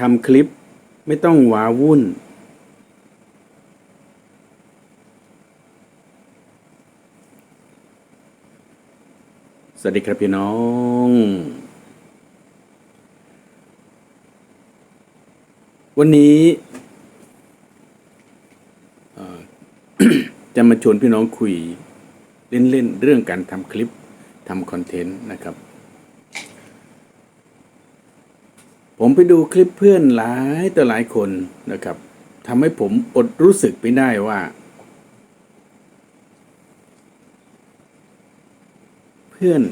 ทำคลิปไม่ต้องหวาวุ่น สวัสดีครับพี่น้อง วันนี้จะมาชวนพี่น้องคุยเล่นๆเรื่องการทำคลิปทำคอนเทนต์นะครับ ผมไปดูคลิปเพื่อนหลายต่อหลายคนนะครับทำให้ผมอดรู้สึกไม่ได้ว่า เพื่อน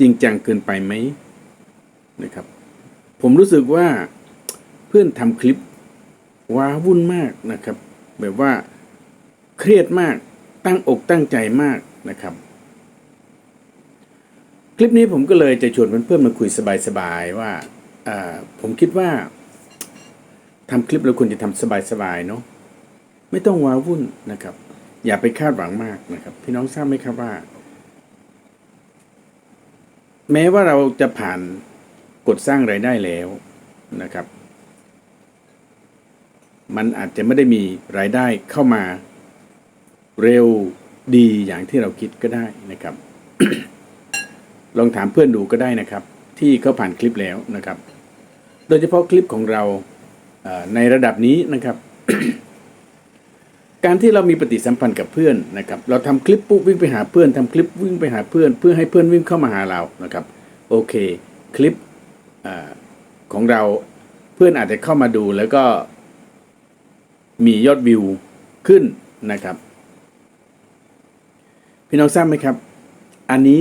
จริงจังเกินไปไหมนะครับ ผมรู้สึกว่าเพื่อนทำคลิปว้าวุ่นมากนะครับ แบบว่าเครียดมากตั้งอกตั้งใจมากนะครับ คลิปนี้ผมก็เลยจะชวนเพื่อนๆมาคุยสบายๆว่าอ่า ผมคิดว่าทำคลิปเราควรจะทำสบายๆเนาะไม่ต้องว้าวุ่นนะครับ อย่าไปคาดหวังมากนะครับ พี่น้องทราบไหมครับว่า แม้ว่าเราจะผ่านกดสร้างไรายได้แล้วนะครับ มันอาจจะไม่ได้มีรายได้เข้ามาเร็วดีอย่างที่เราคิดก็ได้นะครับ ลองถามเพื่อนดูก็ได้นะครับ ที่เขาผ่านคลิปแล้วนะครับ โดยเฉพาะคลิปของเราในระดับนี้นะครับ การที่เรามีปฏิสัมพันธ์กับเพื่อนนะครับ เราทำคลิปปุ๊บวิ่งไปหาเพื่อนทำคลิปวิ่งไปหาเพื่อน เพื่อให้เพื่อนวิ่งเข้ามาหาเรานะครับ โอเค คลิปอของเราเพื่อนอาจจะเข้ามาดูแล้วก็มียอดวิวขึ้นนะครับ พี่น้องทราบไหมครับ อันนี้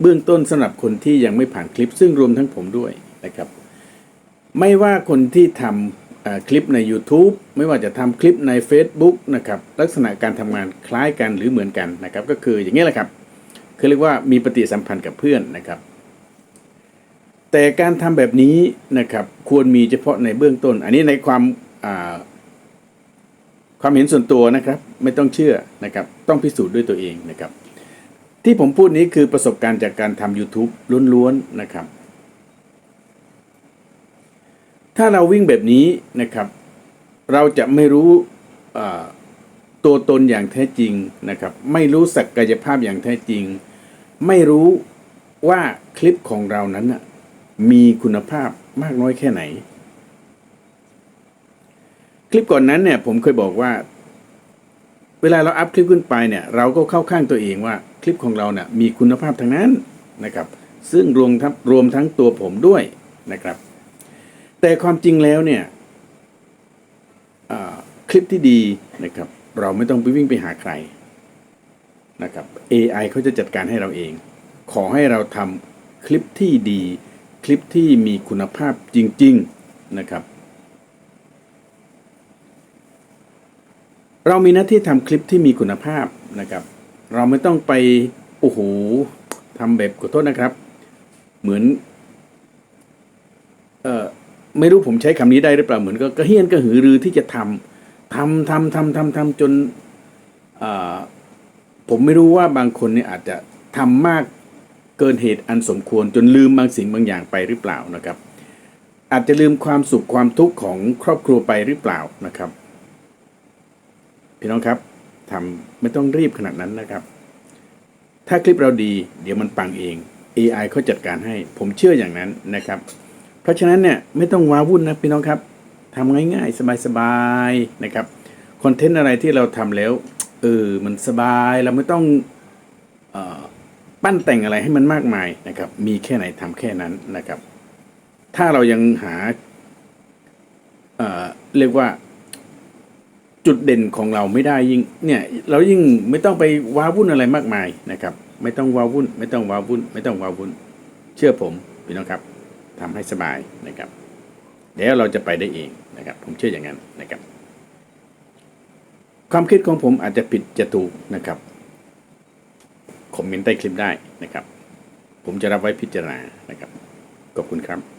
เบื้องต้นสำหรับคนที่ยังไม่ผ่านคลิปซึ่งรวมทั้งผมด้วยนะครับ ไม่ว่าคนที่ทำคลิปใน YouTube ไม่ว่าจะทำคลิปใน Facebook นะครับลักษณะการทำงานคล้ายกันหรือเหมือนกันนะครับก็คืออย่างนี้แหละครับคือเรียกว่ามีปฏิสัมพันธ์กับเพื่อนนะครับ แต่การทำแบบนี้นะครับควรมีเฉพาะในเบื้องต้น อันนี้ในความความเห็นส่วนตัวนะครับไม่ต้องเชื่อนะครับต้องพิสูจน์ด้วยตัวเองนะครับที่ผมพูดนี้คือประสบการณ์จากการทำ YouTube ล้วนๆนะครับ ถ้าเราวิ่งแบบนี้นะครับ เราจะไม่รู้ตัวตนอย่างแท้จริงนะครับ ไม่รู้ศักยภาพอย่างแท้จริง ไม่รู้ว่าคลิปของเรานั้นมีคุณภาพมากน้อยแค่ไหน คลิปก่อนนั้นเนี่ยผมเคยบอกว่า เวลาเราอัพคลิปขึ้นไปเนี่ย เราก็เข้าข้างตัวเองว่าคลิปของเราเนี่ยมีคุณภาพทั้งนั้นนะครับ ซึ่งรวมทั้งรวมทั้งตัวผมด้วยนะครับ แต่ความจริงแล้วเนี่ยคลิปที่ดีนะครับ เราไม่ต้องไปวิ่งไปหาใครนะครับ AI เขาจะจัดการให้เราเอง ขอให้เราทำคลิปที่ดี คลิปที่มีคุณภาพจริง ๆนะครับ เรามีหน้าที่ทำคลิปที่มีคุณภาพนะครับ เราไม่ต้องไปโอ้โหทำแบบขอโทษนะครับ เหมือนเอ่อ ไม่รู้ผมใช้คำนี้ได้หรือเปล่าเหมือนก็กระเฮียนกระหือรือที่จะทำทำทำทำทำทำจนผมไม่รู้ว่าบางคนเนี่ยอาจจะทำมากเกินเหตุอันสมควรจนลืมบางสิ่งบางอย่างไปหรือเปล่านะครับ อาจจะลืมความสุขความทุกข์ของครอบครัวไปหรือเปล่านะครับ พี่น้องครับทำไม่ต้องรีบขนาดนั้นนะครับ ถ้าคลิปเราดี เดี๋ยวมันปังเอง AI เขาจัดการให้ ผมเชื่ออย่างนั้นนะครับ เพราะฉะนั้นเนี่ยไม่ต้องว้าวุ่นนะพี่น้องครับทำง่ายๆ สบายๆนะครับคอนเทนต์อะไรที่เราทำแล้วเออมันสบายเราไม่ต้องออปั้นแต่งอะไรให้มันมากมายนะครับ มีแค่ไหนทำแค่นั้นนะครับ ถ้าเรายังหาเเรียกว่าจุดเด่นของเราไม่ได้ยิ่งเนี่ยเรายิ่งไม่ต้องไปว้าวุ่นอะไรมากมายนะครับ ไม่ต้องว้าวุ่น ไม่ต้องว้าวุ่น ไม่ต้องว้าวุ่น เชื่อผมพี่น้องครับ ทำให้สบายนะครับเดี๋ยวเราจะไปได้เองนะครับ ผมเชื่ออย่างนั้นนะครับ ความคิดของผมอาจจะผิดจะถูกนะครับคอมเมนต์ใต้คลิปได้นะครับ ผมจะรับไว้พิจารณานะครับ ขอบคุณครับ